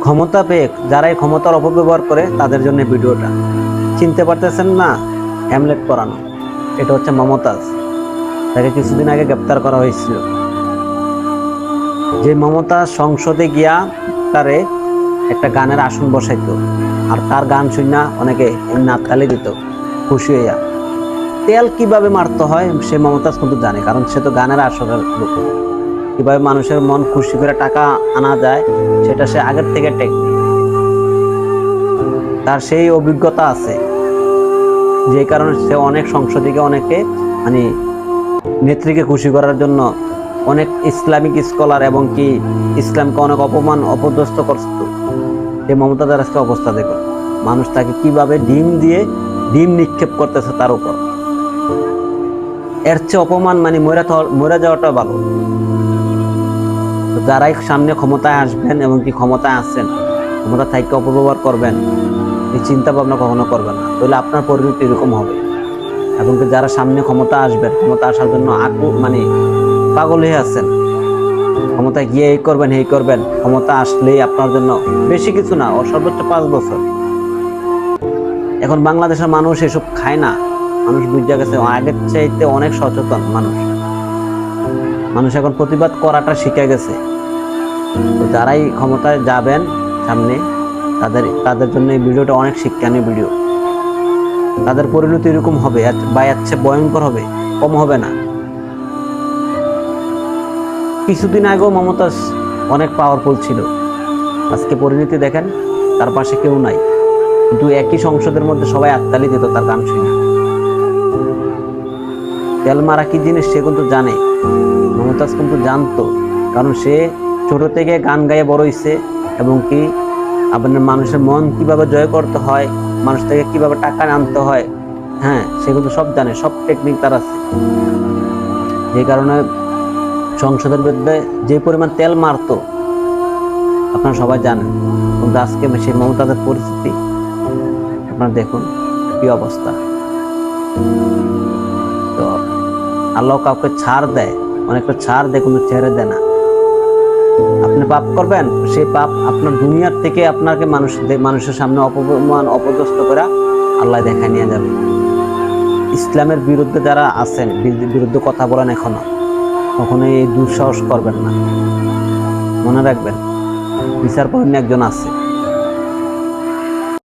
ক্ষমতা পেয়ে যারা এই ক্ষমতার অপব্যবহার করে তাদের জন্য ভিডিওটা। চিনতে পারতেছেন না? হ্যামলেট পরানো। এটা হচ্ছে মমতাজ। তাকে কিছুদিন আগে গ্রেপ্তার করা হয়েছিল। যে মমতাজ সংসদে গিয়া তারে একটা গানের আসন বসাইত। আর তার গান শুনা অনেকে নাততালি দিত। খুশি হইয়া। তেল কীভাবে মারতে হয় সে মমতাজ কিন্তু জানে, কারণ সে তো গানের আসরের লোক। কীভাবে মানুষের মন খুশি করে টাকা আনা যায়, সেটা সে আগের থেকে টেকনিক তার সেই অভিজ্ঞতা আছে, যে কারণে সে অনেক সংসদীকে, অনেকে মানে নেত্রীকে খুশি করার জন্য অনেক ইসলামিক স্কলার এবং কি ইসলামকে অনেক অপমান, অপদস্থ করত যে মমতা দারাজকে অবস্থা দেখো, মানুষ তাকে কীভাবে ডিম দিয়ে ডিম নিক্ষেপ করতেছে তার উপর। এর চেয়ে অপমান মানে মরে মরে যাওয়াটা ভালো। যারাই সামনে ক্ষমতায় আসবেন এবং কি ক্ষমতায় আসছেন ক্ষমতা থাইকে অপব্যবহার করবেন, এই চিন্তা ভাবনা কখনো করবেন না। তাহলে আপনার পরিণতি এরকম হবে। এবং কি যারা সামনে ক্ষমতা আসবেন, ক্ষমতা আসার জন্য আকু মানে পাগল হয়ে আছেন, ক্ষমতায় গিয়ে এই করবেন এই করবেন, ক্ষমতা আসলেই আপনার জন্য বেশি কিছু না, ও সর্বোচ্চ পাঁচ বছর। এখন বাংলাদেশের মানুষ এসব খায় না। মানুষ বুঝে গেছে আগের চাইতে অনেক সচেতন মানুষ। মানুষ এখন প্রতিবাদ করাটা শিখে গেছে। যারাই ক্ষমতায় যাবেন সামনে, তাদের তাদের জন্য এই ভিডিওটা অনেক শিক্ষণীয় ভিডিও। তাদের পরিণতি এরকম হবে বা চেয়ে ভয়ঙ্কর হবে, কম হবে না। কিছুদিন আগেও মমতাজ অনেক পাওয়ারফুল ছিল। আজকে পরিণতি দেখেন, তার পাশে কেউ নাই। কিন্তু একই সংসদের মধ্যে সবাই আত্মালি দিত তার গান শুনে। তেল মারা কি জিনিস সে কিন্তু জানে। মমতাজ কিন্তু জানতো, কারণ সে ছোট থেকে গান গাইয়ে বড় হইছে, এবং কি আপনার মানুষের মন কীভাবে জয় করতে হয়, মানুষ থেকে কীভাবে টাকা আনতে হয় হ্যাঁ সেগুলো সব জানে, সব টেকনিক তার আছে। যে কারণে সংসদের বিরুদ্ধে যে পরিমাণ তেল মারতো, আপনারা সবাই জানেন। কিন্তু আজকে সেই মমতাদের পরিস্থিতি, আপনারা দেখুন কি অবস্থা। তো আল্লাহ কাউকে ছাড় দেয়, অনেকটা ছাড় দেয় কিন্তু ছেড়ে দেয় না। আপনি পাপ করবেন, সেই পাপ আপনার দুনিয়ার থেকে আপনাকে মানুষ মানুষের সামনে অপমান, অপদস্থ করা আল্লাহ দেখা নিয়ে যাবে। ইসলামের বিরুদ্ধে যারা আছেন, বিরুদ্ধে কথা বলেন এখনও কখনো এই দুঃসাহস করবেন না। মনে রাখবেন বিচার করেন একজন আছে।